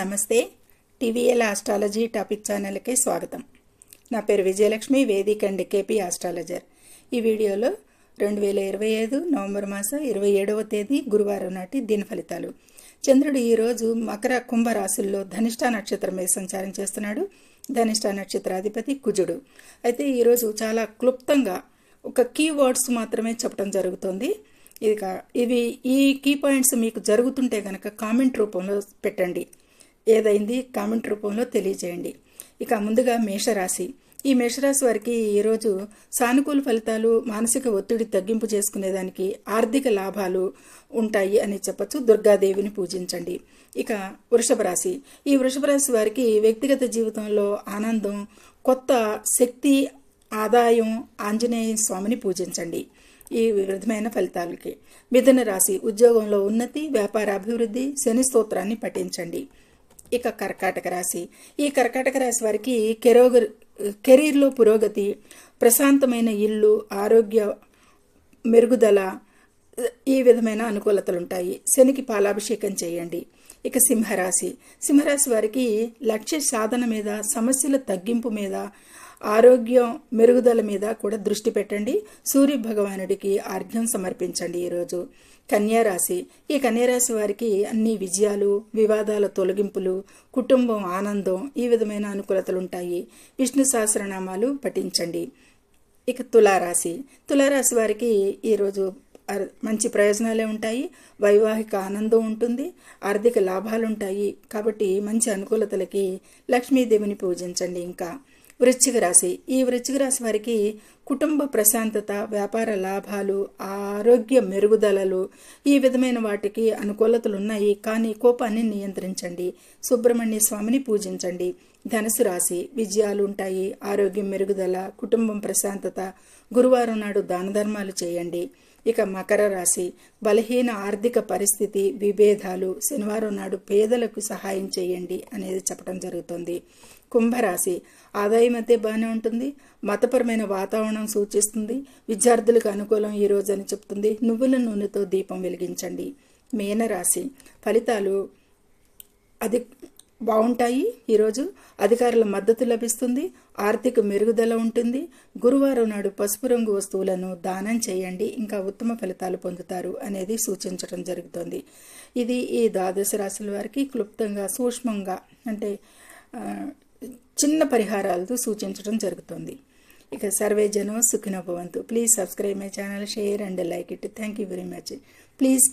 నమస్తే. TVL astrology topic ఛానల్కి స్వాగతం. నా పేరు విజయలక్ష్మి వేదిక అండ్ కేపీ ఆస్ట్రాలజర్. ఈ వీడియోలో రెండు వేల ఇరవై ఐదు నవంబర్ మాసం ఇరవై ఏడవ తేదీ గురువారం నాటి దిన ఫలితాలు. చంద్రుడు ఈరోజు మకర కుంభరాశుల్లో ధనిష్ట నక్షత్రం మీద సంచారం చేస్తున్నాడు. ధనిష్ట నక్షత్రాధిపతి కుజుడు. అయితే ఈరోజు చాలా క్లుప్తంగా ఒక కీ వర్డ్స్ మాత్రమే చెప్పడం జరుగుతుంది. ఇక ఇవి ఈ కీ పాయింట్స్ మీకు జరుగుతుంటే కనుక కామెంట్ రూపంలో పెట్టండి. ఏదైంది? కామెంట్ రూపంలో తెలియజేయండి. ఇక ముందుగా మేషరాశి. ఈ మేషరాశి వారికి ఈరోజు సానుకూల ఫలితాలు మానసిక ఒత్తిడి తగ్గింపు చేసుకునేదానికి ఆర్థిక లాభాలు ఉంటాయి అని చెప్పచ్చు. దుర్గాదేవిని పూజించండి. ఇక వృషభ రాశి. ఈ వృషభ రాశి వారికి వ్యక్తిగత జీవితంలో ఆనందం కొత్త శక్తి ఆదాయం ఆంజనేయ స్వామిని పూజించండి. ఈ విధమైన ఫలితాలకి. మిథున రాశి. ఉద్యోగంలో ఉన్నతి వ్యాపార అభివృద్ధి శని స్తోత్రాన్ని పఠించండి. ఇక కర్కాటక రాశి. ఈ కర్కాటక రాశి వారికి కెరోగ కెరీర్లో పురోగతి ప్రశాంతమైన ఇల్లు ఆరోగ్య మెరుగుదల ఈ విధమైన అనుకూలతలు ఉంటాయి శనికి పాలాభిషేకం చేయండి. ఇక సింహరాశి. సింహరాశి వారికి లక్ష్య సాధన మీద సమస్యల తగ్గింపు మీద ఆరోగ్యం మెరుగుదల మీద కూడా దృష్టి పెట్టండి. సూర్య భగవానుడికి అర్ఘ్యం సమర్పించండి ఈరోజు కన్యారాశి ఈ కన్యారాశి వారికి అన్ని విజయాలు వివాదాల తొలగింపులు కుటుంబం ఆనందం ఈ విధమైన అనుకూలతలు ఉంటాయి. విష్ణు సహస్రనామాలు పఠించండి. ఇక తులారాశి. తులారాశి వారికి ఈరోజు మంచి ప్రయోజనాలే ఉంటాయి. వైవాహిక ఆనందం ఉంటుంది. ఆర్థిక లాభాలు ఉంటాయి. కాబట్టి మంచి అనుకూలతలకి లక్ష్మీదేవిని పూజించండి ఇంకా. వృశ్చిక రాశి. ఈ వృశ్చిక రాశి వారికి కుటుంబ ప్రశాంతత వ్యాపార లాభాలు ఆరోగ్య మెరుగుదలలు ఈ విధమైన వాటికి అనుకూలతలు ఉన్నాయి. కానీ కోపాన్ని నియంత్రించండి. సుబ్రహ్మణ్య స్వామిని పూజించండి. ధనుసు రాశి విజయాలు ఉంటాయి. ఆరోగ్యం మెరుగుదల కుటుంబం ప్రశాంతత గురువారం నాడు దాన ధర్మాలు చేయండి. ఇక మకర రాశి. బలహీన ఆర్థిక పరిస్థితి విభేదాలు శనివారం నాడు పేదలకు సహాయం చేయండి అనేది చెప్పడం జరుగుతుంది. కుంభరాశి. ఆదాయం అయితే బాగానే ఉంటుంది. మతపరమైన వాతావరణం సూచిస్తుంది. విద్యార్థులకు అనుకూలం ఈ రోజు అని చెప్తుంది. నువ్వుల నూనెతో దీపం వెలిగించండి. మీనరాశి. ఫలితాలు అది బాగుంటాయి. ఈరోజు అధికారుల మద్దతు లభిస్తుంది. ఆర్థిక మెరుగుదల ఉంటుంది. గురువారం నాడు పసుపు రంగు వస్తువులను దానం చేయండి. ఇంకా ఉత్తమ ఫలితాలు పొందుతారు అనేది సూచించడం జరుగుతుంది. ఇది ఈ ద్వాదశ రాశుల వారికి క్లుప్తంగా సూక్ష్మంగా అంటే చిన్న పరిహారాలతో సూచించడం జరుగుతుంది. ఇక సర్వే జనం Sukhinobhavantu please subscribe my channel share and like it. Thank you very much. Please